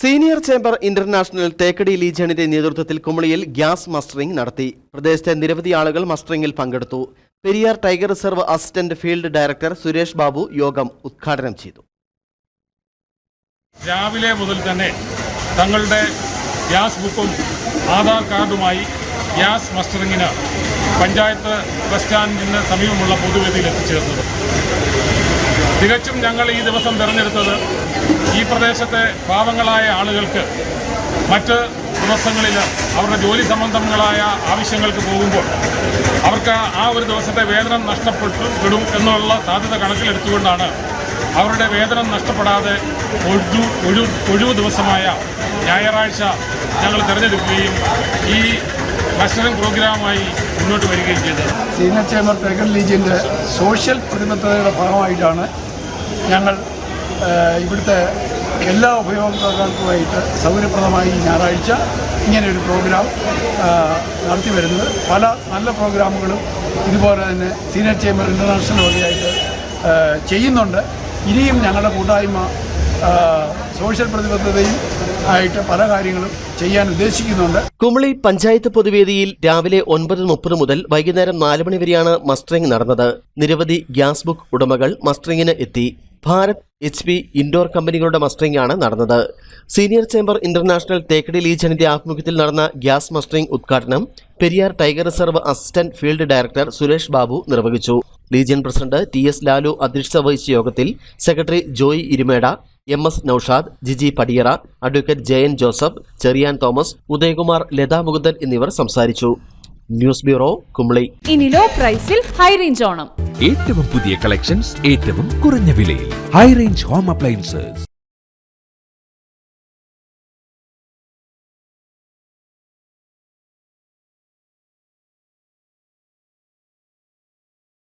Senior chamber international Thekkady ലീജണിന്റെ നേതൃത്വത്തിൽ കുമളിയിൽ ഗ്യാസ് മസ്റ്ററിംഗ് നടത്തി. പ്രദേശത്തെ നിരവധി ആളുകൾ മസ്റ്ററിംഗിൽ പങ്കെടുത്തു. Periyar tiger reserve assistant field director Suresh Babu യോഗം ഉദ്ഘാടനം ചെയ്തു. രാവിലെ മുതൽ തന്നെ തങ്ങളുടെ ഗ്യാസ് ബുക്കും ആധാർ കാർഡുമായി ഗ്യാസ് മസ്റ്ററിംഗിന് പഞ്ചായത്ത് ബസ് സ്റ്റാൻഡിന് സമീപമുള്ള പൊതുവേദിയിൽ എത്തിച്ചേർന്നത്. തികച്ചും ഞങ്ങൾ ഈ ദിവസം തിരഞ്ഞെടുത്തത് ഈ പ്രദേശത്തെ പാവങ്ങളായ ആളുകൾക്ക് മറ്റ് ദിവസങ്ങളിൽ അവരുടെ ജോലി സംബന്ധങ്ങളായ ആവശ്യങ്ങൾക്ക് പോകുമ്പോൾ അവർക്ക് ആ ഒരു ദിവസത്തെ വേതനം നഷ്ടപ്പെട്ടു വിടും എന്നുള്ള സാധ്യത കണക്കിലെടുത്തുകൊണ്ടാണ് അവരുടെ വേതനം നഷ്ടപ്പെടാതെ ഒഴു ഒഴു ഒഴിവു ദിവസമായ ഞായറാഴ്ച ഞങ്ങൾ തിരഞ്ഞെടുക്കുകയും ഈ ഭക്ഷണം പ്രോഗ്രാമായി മുന്നോട്ട് വരികയും ചെയ്തത്. സീനിയർ ചേംബർ തേക്കൻ ലീജിന്റെ സോഷ്യൽ പ്രതിബദ്ധതയുടെ ഭാഗമായിട്ടാണ് ഞങ്ങൾ ഇവിടുത്തെ എല്ലാ ഉപയോക്താക്കൾക്കുമായിട്ട് സൗകര്യപ്രദമായി ഞായറാഴ്ച ഇങ്ങനെയൊരു പ്രോഗ്രാം നടത്തി വരുന്നത് പല നല്ല പ്രോഗ്രാമുകളും ഇതുപോലെ തന്നെ സീനിയർ ചേംബർ ഇന്റർനാഷണൽ വഴിയായിട്ട് ചെയ്യുന്നുണ്ട്. ഇനിയും ഞങ്ങളുടെ കൂട്ടായ്മ സോഷ്യൽ പ്രതിബദ്ധതയും ആയിട്ട് പല കാര്യങ്ങളും ചെയ്യാൻ ഉദ്ദേശിക്കുന്നുണ്ട്. കുമളി പഞ്ചായത്ത് പൊതുവേദിയിൽ രാവിലെ ഒൻപത് മുപ്പത് മുതൽ വൈകുന്നേരം നാല് മണി വരെയാണ് മസ്റ്ററിംഗ് നടന്നത്. നിരവധി ഗ്യാസ് ബുക്ക് ഉടമകൾ മസ്റ്ററിംഗിന് എത്തി. ഭാരത് എച്ച് പി ഇൻഡോർ കമ്പനികളുടെ മസ്റ്ററിംഗ് ആണ് നടന്നത്. സീനിയർ ചേംബർ ഇന്റർനാഷണൽ തേക്കടി ലീജനിന്റെ ആഭിമുഖ്യത്തിൽ നടന്ന ഗ്യാസ് മസ്റ്ററിംഗ് ഉദ്ഘാടനം Periyar tiger reserve assistant field director Suresh Babu നിർവഹിച്ചു. Legion president T S Lalu അധ്യക്ഷത വഹിച്ച യോഗത്തിൽ secretary Joy Irumeda M S Noushad Giji Padiyara advocate Jayan Joseph Cheriyan Thomas Udayakumar Latha Mukundan എന്നിവർ സംസാരിച്ചു. News bureau Kumily ഇനി law പ്രൈസിൽ high range Onam. ഏറ്റവും പുതിയ കളക്ഷൻസ് ഏറ്റവും കുറഞ്ഞ വിലയിൽ. High range home appliances.